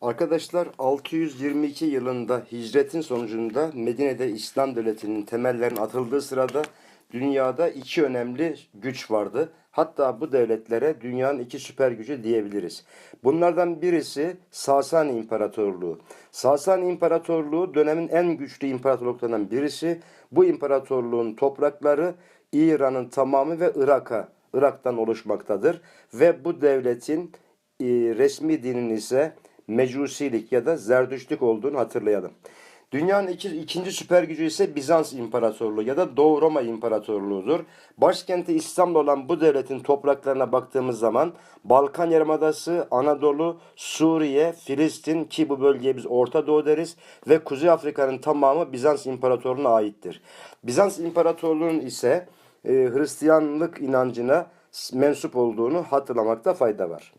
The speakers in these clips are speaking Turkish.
Arkadaşlar 622 yılında hicretin sonucunda Medine'de İslam devletinin temellerinin atıldığı sırada dünyada iki önemli güç vardı. Hatta bu devletlere dünyanın iki süper gücü diyebiliriz. Bunlardan birisi Sasani İmparatorluğu. Sasani İmparatorluğu dönemin en güçlü imparatorluklarından birisi. Bu imparatorluğun toprakları İran'ın tamamı ve Irak'a Irak'tan oluşmaktadır ve bu devletin e, resmi dinin ise Mecusilik ya da Zerdüştlük olduğunu hatırlayalım. Dünyanın iki, ikinci süper gücü ise Bizans İmparatorluğu ya da Doğu Roma İmparatorluğu'dur. Başkenti İstanbul olan bu devletin topraklarına baktığımız zaman Balkan Yarımadası, Anadolu, Suriye, Filistin ki bu bölgeye biz Orta Doğu deriz ve Kuzey Afrika'nın tamamı Bizans İmparatorluğu'na aittir. Bizans İmparatorluğu'nun ise e, Hristiyanlık inancına mensup olduğunu hatırlamakta fayda var.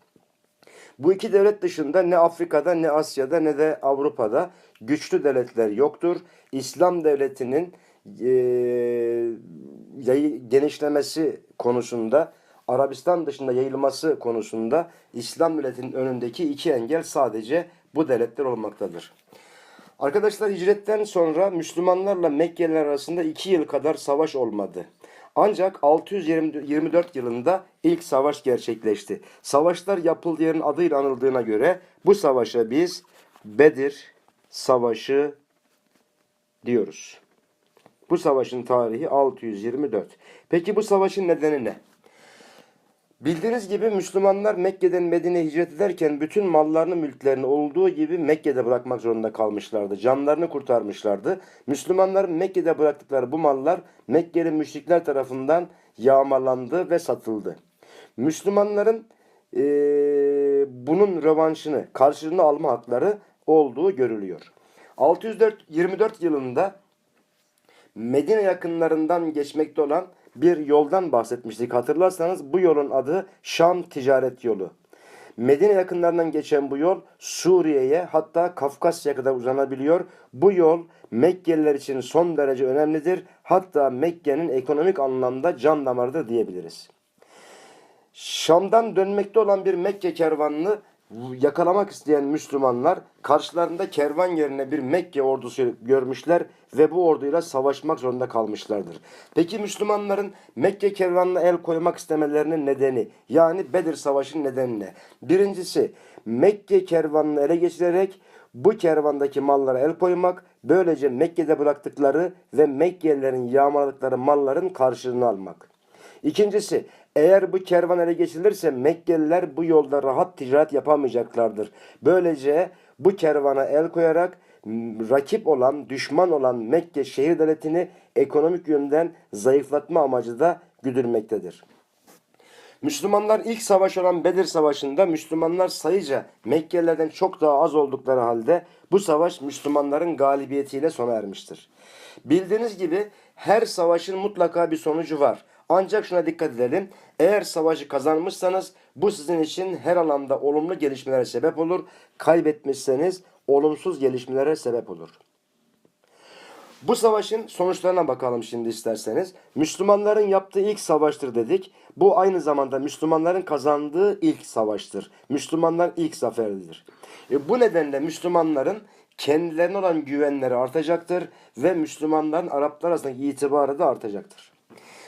Bu iki devlet dışında ne Afrika'da ne Asya'da ne de Avrupa'da güçlü devletler yoktur. İslam devletinin e, genişlemesi konusunda Arabistan dışında yayılması konusunda İslam devletinin önündeki iki engel sadece bu devletler olmaktadır. Arkadaşlar hicretten sonra Müslümanlarla Mekkeliler arasında iki yıl kadar savaş olmadı. Ancak 624 yılında ilk savaş gerçekleşti. Savaşlar yapıldığı yerin adıyla anıldığına göre bu savaşa biz Bedir Savaşı diyoruz. Bu savaşın tarihi 624. Peki bu savaşın nedeni ne? Bildiğiniz gibi Müslümanlar Mekke'den Medine'ye hicret ederken bütün mallarını mülklerini olduğu gibi Mekke'de bırakmak zorunda kalmışlardı. Canlarını kurtarmışlardı. Müslümanların Mekke'de bıraktıkları bu mallar Mekkeli müşrikler tarafından yağmalandı ve satıldı. Müslümanların e, bunun rövanşını, karşılığını alma hakları olduğu görülüyor. 624 yılında Medine yakınlarından geçmekte olan bir yoldan bahsetmiştik. Hatırlarsanız bu yolun adı Şam Ticaret Yolu. Medine yakınlarından geçen bu yol Suriye'ye hatta Kafkasya'ya kadar uzanabiliyor. Bu yol Mekkeliler için son derece önemlidir. Hatta Mekke'nin ekonomik anlamda can damarıdır diyebiliriz. Şam'dan dönmekte olan bir Mekke kervanını yakalamak isteyen Müslümanlar karşılarında kervan yerine bir Mekke ordusu görmüşler ve bu orduyla savaşmak zorunda kalmışlardır. Peki Müslümanların Mekke kervanına el koymak istemelerinin nedeni yani Bedir Savaşı'nın nedeni ne? Birincisi Mekke kervanını ele geçirerek bu kervandaki mallara el koymak, böylece Mekke'de bıraktıkları ve Mekkelilerin yağmaladıkları malların karşılığını almak. İkincisi eğer bu kervan ele geçirilirse Mekkeliler bu yolda rahat ticaret yapamayacaklardır. Böylece bu kervana el koyarak rakip olan, düşman olan Mekke şehir devletini ekonomik yönden zayıflatma amacı da güdülmektedir. Müslümanlar ilk savaş olan Bedir Savaşı'nda Müslümanlar sayıca Mekkelilerden çok daha az oldukları halde bu savaş Müslümanların galibiyetiyle sona ermiştir. Bildiğiniz gibi her savaşın mutlaka bir sonucu var. Ancak şuna dikkat edelim. Eğer savaşı kazanmışsanız bu sizin için her alanda olumlu gelişmelere sebep olur. Kaybetmişseniz olumsuz gelişmelere sebep olur. Bu savaşın sonuçlarına bakalım şimdi isterseniz. Müslümanların yaptığı ilk savaştır dedik. Bu aynı zamanda Müslümanların kazandığı ilk savaştır. Müslümanlar ilk zaferidir. E, bu nedenle Müslümanların kendilerine olan güvenleri artacaktır ve Müslümanların Araplar arasındaki itibarı da artacaktır.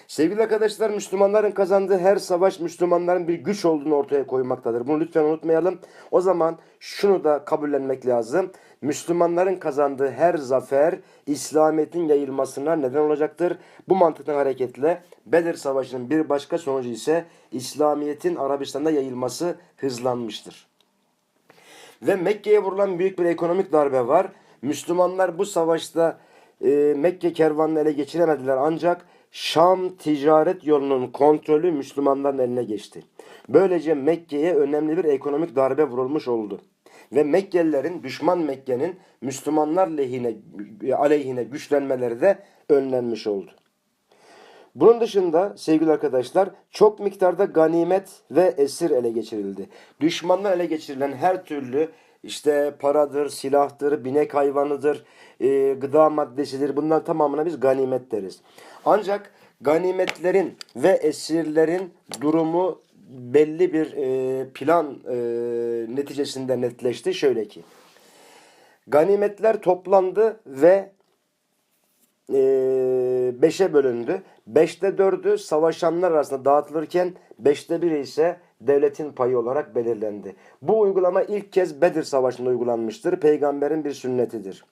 Sevgili arkadaşlar Müslümanların kazandığı her savaş Müslümanların bir güç olduğunu ortaya koymaktadır. Bunu lütfen unutmayalım. O zaman şunu da kabullenmek lazım. Müslümanların kazandığı her zafer İslamiyet'in yayılmasına neden olacaktır. Bu mantıktan hareketle Bedir Savaşı'nın bir başka sonucu ise İslamiyet'in Arabistan'da yayılması hızlanmıştır. Ve Mekke'ye vurulan büyük bir ekonomik darbe var. Müslümanlar bu savaşta e, Mekke kervanını ele geçiremediler ancak Şam ticaret yolunun kontrolü Müslümanların eline geçti. Böylece Mekke'ye önemli bir ekonomik darbe vurulmuş oldu. Ve Mekkelilerin, düşman Mekke'nin Müslümanlar lehine, aleyhine güçlenmeleri de önlenmiş oldu. Bunun dışında sevgili arkadaşlar çok miktarda ganimet ve esir ele geçirildi. Düşmanlar ele geçirilen her türlü işte paradır, silahtır, binek hayvanıdır, e, gıda maddesidir. Bunların tamamına biz ganimet deriz. Ancak ganimetlerin ve esirlerin durumu belli bir e, plan e, neticesinde netleşti. Şöyle ki ganimetler toplandı ve e, beşe bölündü. Beşte dördü savaşanlar arasında dağıtılırken beşte biri ise devletin payı olarak belirlendi. Bu uygulama ilk kez Bedir Savaşı'nda uygulanmıştır. Peygamberin bir sünnetidir.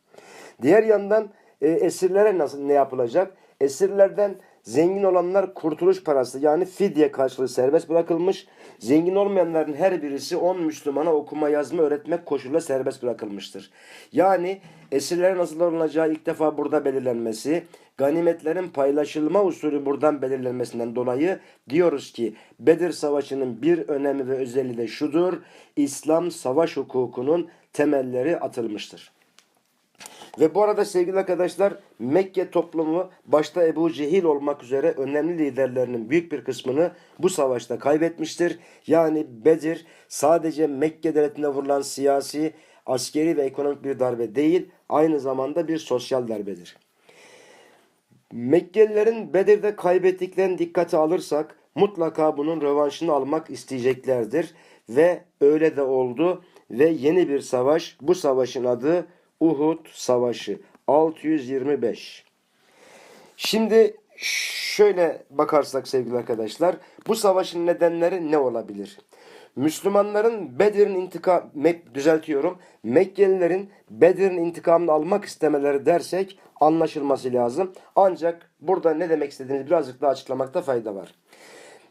Diğer yandan e, esirlere nasıl ne yapılacak? Esirlerden zengin olanlar kurtuluş parası yani fidye karşılığı serbest bırakılmış. Zengin olmayanların her birisi 10 Müslümana okuma yazma öğretmek koşuluyla serbest bırakılmıştır. Yani esirlere nasıl alınacağı ilk defa burada belirlenmesi, ganimetlerin paylaşılma usulü buradan belirlenmesinden dolayı diyoruz ki Bedir Savaşı'nın bir önemi ve özelliği de şudur. İslam savaş hukukunun temelleri atılmıştır. Ve bu arada sevgili arkadaşlar Mekke toplumu başta Ebu Cehil olmak üzere önemli liderlerinin büyük bir kısmını bu savaşta kaybetmiştir. Yani Bedir sadece Mekke devletine vurulan siyasi, askeri ve ekonomik bir darbe değil aynı zamanda bir sosyal darbedir. Mekkelilerin Bedir'de kaybettiklerini dikkate alırsak mutlaka bunun rövanşını almak isteyeceklerdir. Ve öyle de oldu ve yeni bir savaş bu savaşın adı Uhud Savaşı 625. Şimdi şöyle bakarsak sevgili arkadaşlar bu savaşın nedenleri ne olabilir? Müslümanların Bedir'in intikam düzeltiyorum. Mekkelilerin Bedir'in intikamını almak istemeleri dersek anlaşılması lazım. Ancak burada ne demek istediğinizi birazcık daha açıklamakta fayda var.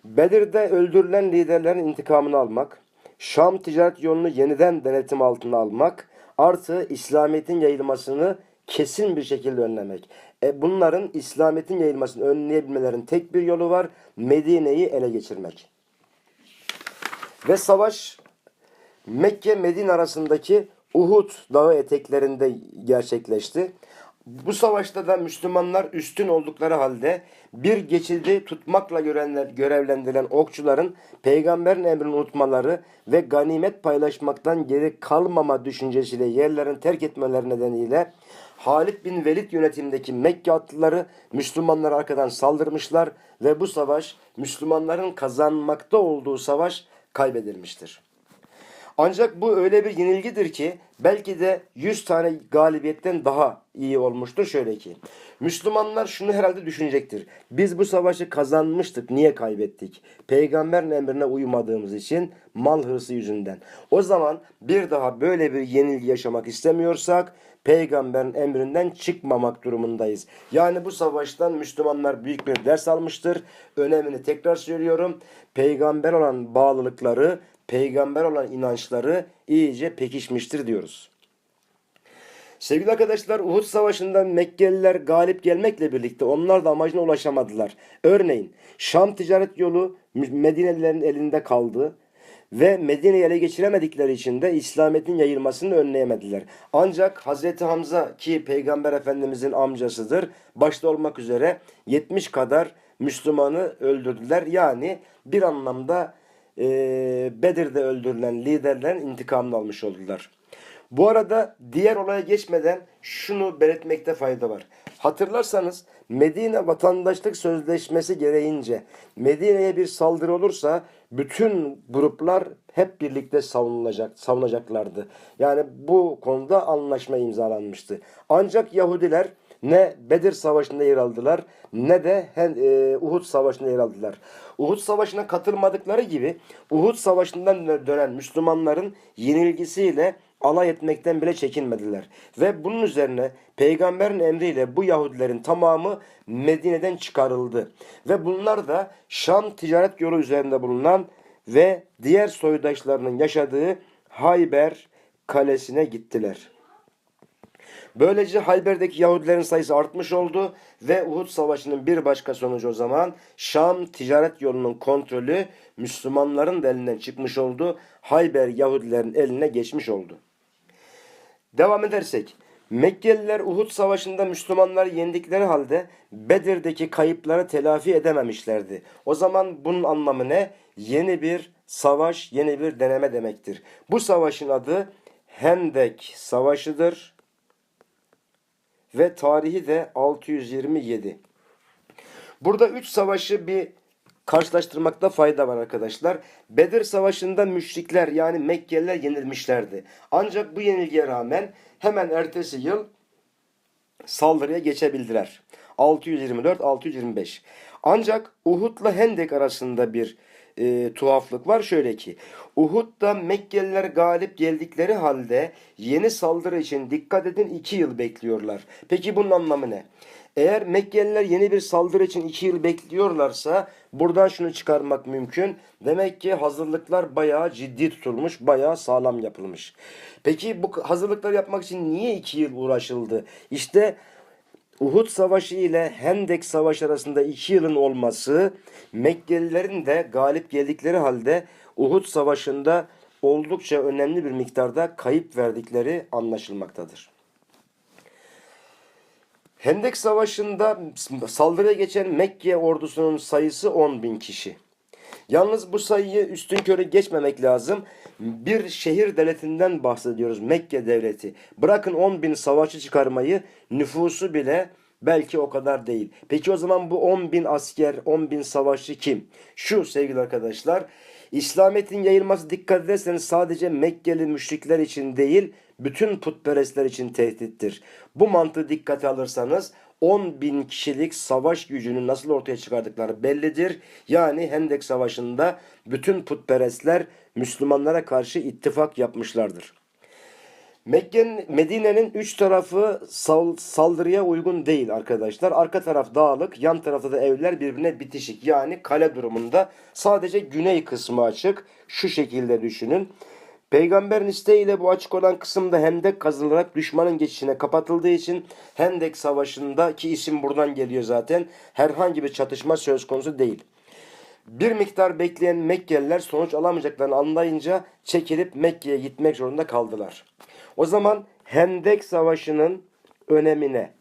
Bedir'de öldürülen liderlerin intikamını almak, Şam ticaret yolunu yeniden denetim altına almak, artı İslamiyet'in yayılmasını kesin bir şekilde önlemek. E bunların İslamiyet'in yayılmasını önleyebilmelerin tek bir yolu var. Medine'yi ele geçirmek. Ve savaş Mekke Medine arasındaki Uhud dağı eteklerinde gerçekleşti. Bu savaşta da Müslümanlar üstün oldukları halde bir geçidi tutmakla görevlendirilen okçuların peygamberin emrini unutmaları ve ganimet paylaşmaktan geri kalmama düşüncesiyle yerlerini terk etmeleri nedeniyle Halid bin Velid yönetimindeki Mekke atlıları Müslümanlar arkadan saldırmışlar ve bu savaş Müslümanların kazanmakta olduğu savaş kaybedilmiştir. Ancak bu öyle bir yenilgidir ki belki de 100 tane galibiyetten daha iyi olmuştur şöyle ki. Müslümanlar şunu herhalde düşünecektir. Biz bu savaşı kazanmıştık. Niye kaybettik? Peygamberin emrine uymadığımız için mal hırsı yüzünden. O zaman bir daha böyle bir yenilgi yaşamak istemiyorsak peygamberin emrinden çıkmamak durumundayız. Yani bu savaştan Müslümanlar büyük bir ders almıştır. Önemini tekrar söylüyorum. Peygamber olan bağlılıkları peygamber olan inançları iyice pekişmiştir diyoruz. Sevgili arkadaşlar Uhud Savaşı'nda Mekkeliler galip gelmekle birlikte onlar da amacına ulaşamadılar. Örneğin Şam ticaret yolu Medinelilerin elinde kaldı ve Medine'yi ele geçiremedikleri için de İslamiyet'in yayılmasını önleyemediler. Ancak Hazreti Hamza ki Peygamber Efendimizin amcasıdır başta olmak üzere 70 kadar Müslümanı öldürdüler. Yani bir anlamda e, Bedir'de öldürülen liderlerin intikamını almış oldular. Bu arada diğer olaya geçmeden şunu belirtmekte fayda var. Hatırlarsanız Medine vatandaşlık sözleşmesi gereğince Medine'ye bir saldırı olursa bütün gruplar hep birlikte savunulacak, savunacaklardı. Yani bu konuda anlaşma imzalanmıştı. Ancak Yahudiler ne Bedir Savaşı'nda yer aldılar ne de e, Uhud Savaşı'nda yer aldılar. Uhud Savaşı'na katılmadıkları gibi Uhud Savaşı'ndan dönen Müslümanların yenilgisiyle alay etmekten bile çekinmediler. Ve bunun üzerine peygamberin emriyle bu Yahudilerin tamamı Medine'den çıkarıldı. Ve bunlar da Şam ticaret yolu üzerinde bulunan ve diğer soydaşlarının yaşadığı Hayber kalesine gittiler. Böylece Hayber'deki Yahudilerin sayısı artmış oldu ve Uhud Savaşı'nın bir başka sonucu o zaman Şam ticaret yolunun kontrolü Müslümanların da elinden çıkmış oldu. Hayber Yahudilerin eline geçmiş oldu. Devam edersek Mekkeliler Uhud Savaşı'nda Müslümanları yendikleri halde Bedir'deki kayıpları telafi edememişlerdi. O zaman bunun anlamı ne? Yeni bir savaş, yeni bir deneme demektir. Bu savaşın adı Hendek Savaşı'dır ve tarihi de 627. Burada üç savaşı bir karşılaştırmakta fayda var arkadaşlar. Bedir Savaşı'nda müşrikler yani Mekkeliler yenilmişlerdi. Ancak bu yenilgiye rağmen hemen ertesi yıl saldırıya geçebildiler. 624-625. Ancak Uhud'la Hendek arasında bir e, tuhaflık var. Şöyle ki Uhud'da Mekkeliler galip geldikleri halde yeni saldırı için dikkat edin 2 yıl bekliyorlar. Peki bunun anlamı ne? Eğer Mekkeliler yeni bir saldırı için 2 yıl bekliyorlarsa buradan şunu çıkarmak mümkün. Demek ki hazırlıklar bayağı ciddi tutulmuş, bayağı sağlam yapılmış. Peki bu hazırlıkları yapmak için niye 2 yıl uğraşıldı? İşte Uhud Savaşı ile Hendek Savaşı arasında iki yılın olması Mekkelilerin de galip geldikleri halde Uhud Savaşı'nda oldukça önemli bir miktarda kayıp verdikleri anlaşılmaktadır. Hendek Savaşı'nda saldırıya geçen Mekke ordusunun sayısı 10 bin kişi. Yalnız bu sayıyı üstün körü geçmemek lazım. Bir şehir devletinden bahsediyoruz. Mekke devleti. Bırakın 10 bin savaşçı çıkarmayı nüfusu bile belki o kadar değil. Peki o zaman bu 10 bin asker, 10 bin savaşçı kim? Şu sevgili arkadaşlar. İslamiyet'in yayılması dikkat ederseniz sadece Mekkeli müşrikler için değil, bütün putperestler için tehdittir. Bu mantığı dikkate alırsanız 10 bin kişilik savaş gücünü nasıl ortaya çıkardıkları bellidir. Yani Hendek Savaşı'nda bütün putperestler Müslümanlara karşı ittifak yapmışlardır. Mekke'nin, Medine'nin üç tarafı sal, saldırıya uygun değil arkadaşlar. Arka taraf dağlık, yan tarafta da evler birbirine bitişik. Yani kale durumunda sadece güney kısmı açık. Şu şekilde düşünün. Peygamberin isteğiyle bu açık olan kısımda hendek kazılarak düşmanın geçişine kapatıldığı için Hendek Savaşı'ndaki isim buradan geliyor zaten. Herhangi bir çatışma söz konusu değil. Bir miktar bekleyen Mekkeliler sonuç alamayacaklarını anlayınca çekilip Mekke'ye gitmek zorunda kaldılar. O zaman Hendek Savaşı'nın önemine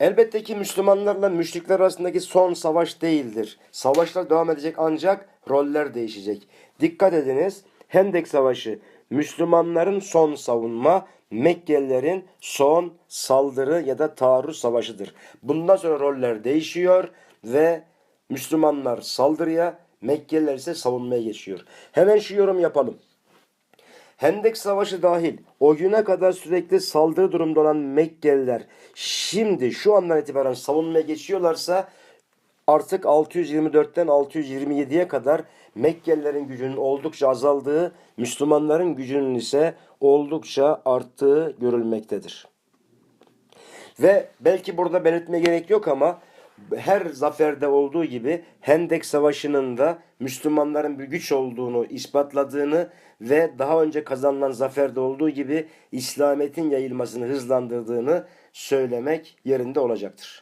Elbette ki Müslümanlarla müşrikler arasındaki son savaş değildir. Savaşlar devam edecek ancak roller değişecek. Dikkat ediniz Hendek Savaşı Müslümanların son savunma, Mekkelilerin son saldırı ya da taarruz savaşıdır. Bundan sonra roller değişiyor ve Müslümanlar saldırıya, Mekkeliler ise savunmaya geçiyor. Hemen şu yorum yapalım. Hendek Savaşı dahil o güne kadar sürekli saldırı durumda olan Mekkeliler şimdi şu andan itibaren savunmaya geçiyorlarsa artık 624'ten 627'ye kadar Mekkelilerin gücünün oldukça azaldığı, Müslümanların gücünün ise oldukça arttığı görülmektedir. Ve belki burada belirtme gerek yok ama her zaferde olduğu gibi Hendek Savaşı'nın da Müslümanların bir güç olduğunu ispatladığını ve daha önce kazanılan zaferde olduğu gibi İslamiyet'in yayılmasını hızlandırdığını söylemek yerinde olacaktır.